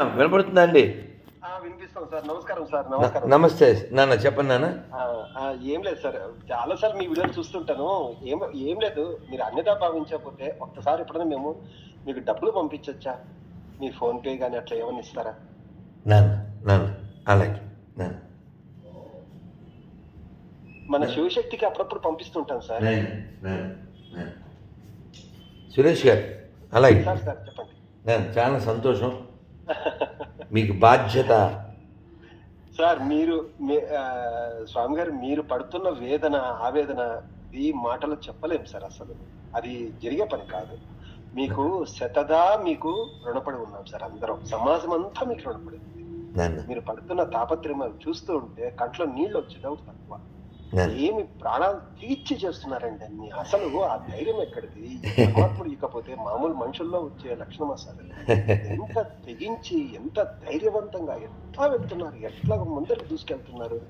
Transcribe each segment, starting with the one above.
వినపడుతుందా అండి ఆ, వినిపిస్తాం సార్. నమస్కారం సార్. నమస్కారం. నమస్తే. నాన్న చెప్పండి నాన్న. ఏం లేదు సార్. చాలా సార్లు మీ వీడియోలు చూస్తుంటాను. ఏం ఏం లేదు. మీరు అన్యతా భావించకపోతే ఒక్కసారి ఎప్పుడైనా మేము మీకు డబ్బులు పంపించొచ్చా? మీ ఫోన్ పే కానీ అట్లా ఏమన్నా ఇస్తారా? నాన్న నాన్న అలాగే. నాన్న. మన శివశక్తికి అప్పుడప్పుడు పంపిస్తుంటాం సార్. సురేష్ గారు అలాగే. సార్ సార్ చెప్పండి. చాలా సంతోషం. మీకు బాధ్యత. సార్ మీరు స్వామి గారు మీరు పడుతున్న వేదన ఆవేదన ఈ మాటలు చెప్పలేము సార్ అసలు. అది జరిగే పని కాదు. మీకు శతదా మీకు రుణపడి ఉన్నాం సార్ అందరం. సమాజం అంతా మీకు రుణపడి ఉంది. మీరు పడుతున్న తాపత్రయం చూస్తూ ఉంటే కంట్లో నీళ్ళు వచ్చే డౌట్ తక్కువ. ఏమి ప్రాణాలు తీర్చి చేస్తున్నారండి అన్ని. అసలు ఆ ధైర్యం ఎక్కడిది? ఈ పరమాత్ముడు ఇకపోతే మామూలు మనుషుల్లో వచ్చే లక్షణం అసలు. ఎంత తెగించి ఎంత ధైర్యవంతంగా ఎట్లా వెళ్తున్నారు? ఎట్లా ముందరికి దూసుకెళ్తున్నారు?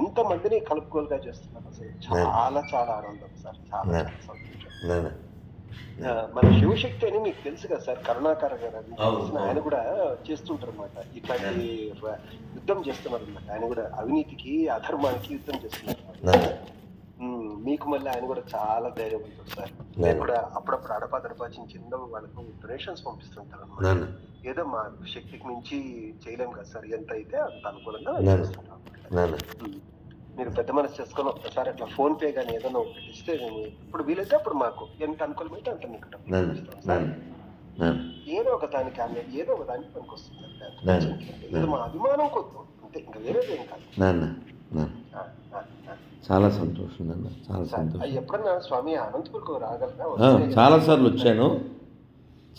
ఎంత మందిని కలుపుకోలుగా చేస్తున్నారు అసలు? చాలా చాలా ఆనందం సార్. చాలా సంతోషం. మన శివశక్తి అని మీకు తెలుసు కదా సార్ కరుణాకర గారు తెలిసిన ఆయన కూడా చేస్తుంటారు అనమాట ఇట్లాంటి యుద్ధం చేస్తున్నారు అనమాట ఆయన కూడా అవినీతికి అధర్మానికి యుద్ధం చేస్తున్నారు. మీకు మళ్ళీ ఆయన కూడా చాలా ధైర్యవంతుడు సార్. నేను- నేను కూడా అప్పుడప్పుడు అడపా దడపా చిన్న చిన్న వాళ్ళకు డొనేషన్స్ పంపిస్తుంటారు అన్నమాట ఏదో మా శక్తికి మించి చేయలేం కదా సార్. ఎంత అయితే అంత అనుకూలంగా నేను-. మీరు పెద్ద మనసు చేసుకొని ఒక్కసారి అట్లా ఫోన్ పే కానీ ఏదైనా ఒకటి ఇస్తే మేము ఇప్పుడు వీలైతే అప్పుడు మాకు ఎంత అనుకూలమైతే అంత మీకు ఏదో ఒక దానికి ఆమె ఏదో ఒక దానికి పనికి వస్తుంది నేను- ఇది మా అభిమానం కొద్దు. అంతే ఇంకా వేరేది కాదు నాన్న నాన్న ఆ, ఆ, ఆ. చాలా సంతోషం నాన్న చాలా సంతోషం. అయ్యి ఎప్పుడన్నా స్వామి అనంతపురకు రాగలరా? చాలాసార్లు వచ్చాను.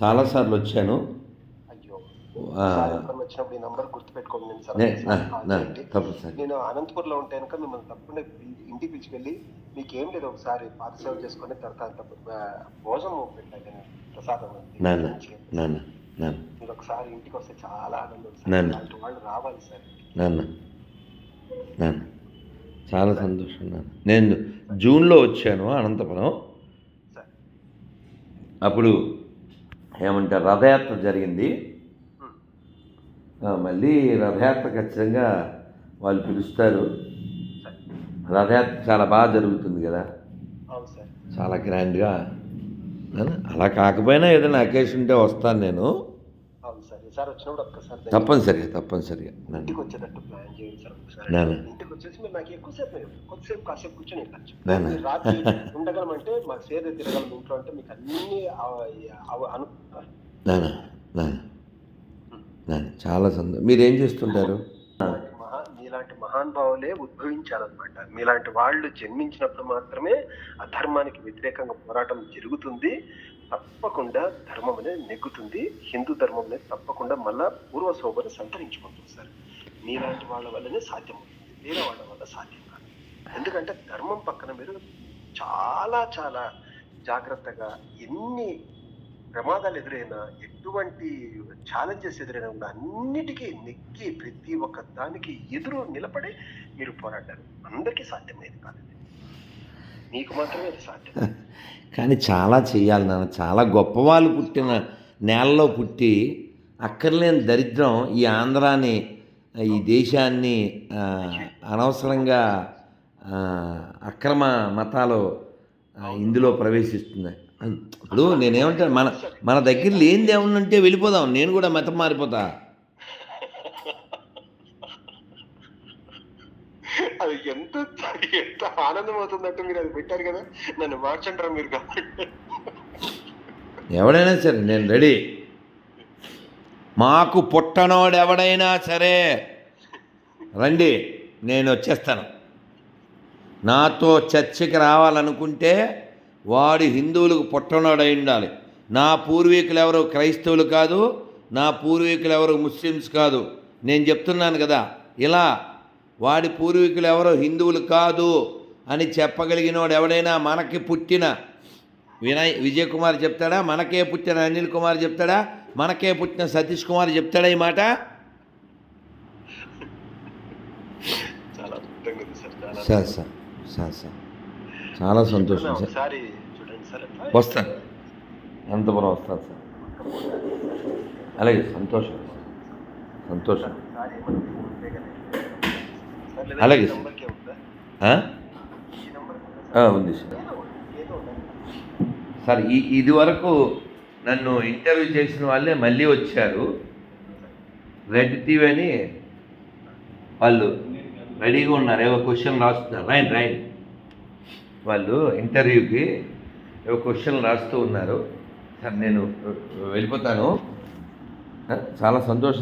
చాలాసార్లు వచ్చాను. వచ్చినప్పుడు ఈ నంబర్ గుర్తుపెట్టుకోండి నేను సార్. నే- ఒకసారి నా- కాల్ నా, చేయండి. తప్పనిసరి నేను అనంతపూర్లో ఉంటే కనుక మిమ్మల్ని తప్పకుండా ఇంటికి పిలిచికెళ్ళి మీకు ఏం లేదు ఒకసారి పాత సేవ చేసుకుని తర్వాత భోజనం పెట్టాలి ప్రసాదం మీరు ఒకసారి ఇంటికి వస్తే చాలా ఆనందం. సార్ వాళ్ళు రావాలి సార్. నాన్న నాన్న. చాలా సంతోషం నాన్న. నేను జూన్లో వచ్చాను అనంతపురం. అప్పుడు ఏమంటారు రథయాత్ర జరిగింది. ఆ, మళ్ళీ రథయాత్ర ఖచ్చితంగా వాళ్ళు పిలుస్తారు. రథయాత్ర చాలా బాగా జరుగుతుంది కదా. చాలా గ్రాండ్గా. అలా కాకపోయినా ఏదైనా అకేషన్ ఉంటే వస్తాను నేను. సార్ వచ్చినప్పుడు ఒక్కసారి తప్పనిసరిగా తప్పనిసరిగా. ఇంటికి వచ్చేటట్టు ప్లాన్ చేయండి సార్ ఒకసారి. ఇంటికి వచ్చేసి మీరు నాకు ఎక్కువసేపు. కొద్దిసేపు కాసేపు కూర్చొని వెళ్ళచ్చు. రాత్రి ఉండగలమంటే మాకు సేద తిరగలం ఇంట్లో అంటే మీకు అన్ని అను చాలా సంతోషం మీరేం చేస్తుంటారు? మహా మీలాంటి మహానుభావులే ఉద్భవించాలన్నమాట. మీలాంటి వాళ్ళు జన్మించినప్పుడు మాత్రమే అధర్మానికి వ్యతిరేకంగా పోరాటం జరుగుతుంది. తప్పకుండా ధర్మం అనేది నెగ్గుతుంది. హిందూ ధర్మం అనేది తప్పకుండా మళ్ళా పూర్వ శోభను సంతరించుకుంటుంది సార్. మీలాంటి వాళ్ళ వల్లనే సాధ్యమవుతుంది. వేరే వాళ్ళ వల్ల సాధ్యం కాదు. ఎందుకంటే ధర్మం పక్కన మీరు చాలా చాలా జాగ్రత్తగా ఎన్ని ప్రమాదాలు ఎదురైనా ఎటువంటి ఛాలెంజెస్ ఎదురైనా కూడా అన్నిటికీ నెక్కి ప్రతి ఒక్క దానికి ఎదురు నిలబడి మీరు పోరాడారు. అందరికీ సాధ్యమైంది కాదు నీకు మాత్రమే అది సాధ్యం. కానీ చాలా చేయాలి నాన్న. చాలా గొప్పవాళ్ళు పుట్టిన నేలలో పుట్టి అక్కర్లేని దరిద్రం ఈ ఆంధ్రాని ఈ దేశాన్ని అనవసరంగా అక్రమ మతాలు ఇందులో ప్రవేశిస్తున్నాయి. ఇప్పుడు నేనేమంటాను మన మన దగ్గర లేనిది ఉంటే వెళ్ళిపోదాం. నేను కూడా మతం మారిపోతా. అది ఎంత ఎంత ఆనందం అవుతుందంటే మీరు అది పెట్టారు కదా. నన్ను మార్చంటారా మీరు కాబట్టి. ఎవడైనా సరే నేను రెడీ. మాకు పుట్టనోడు ఎవడైనా సరే రండి నేను వచ్చేస్తాను. నాతో చర్చకి రావాలనుకుంటే వాడు హిందువులకు పుట్టనోడై ఉండాలి. నా పూర్వీకులు ఎవరు? క్రైస్తవులు కాదు. నా పూర్వీకులు ఎవరు? ముస్లిమ్స్ కాదు. నేను చెప్తున్నాను కదా ఇలా వాడి పూర్వీకులు ఎవరు? హిందువులు కాదు అని చెప్పగలిగినోడు ఎవడైనా మనకి పుట్టిన వినయ్ విజయ్ కుమార్ చెప్తాడా? మనకే పుట్టిన అనిల్ కుమార్ చెప్తాడా? మనకే పుట్టిన సతీష్ కుమార్ చెప్తాడా ఈ మాట? చాలా సార్ సార్ సార్ సార్. చాలా సంతోషం సార్. వస్తాను. అనంతపురం వస్తాను సార్? అలాగే సంతోషం. సంతోషం. అలాగే సార్. ఉందా? సార్? సార్. ఈ ఇది వరకు నన్ను ఇంటర్వ్యూ చేసిన వాళ్ళే మళ్ళీ వచ్చారు. రెడ్ టీవీ అని వాళ్ళు రెడీగా ఉన్నారు. ఏవో క్వశ్చన్ రాస్తున్నారు. Right right. వాళ్ళు ఇంటర్వ్యూకి క్వశ్చన్ రాస్తూ ఉన్నారు. సార్ నేను వెళ్ళిపోతాను. చాలా సంతోషం.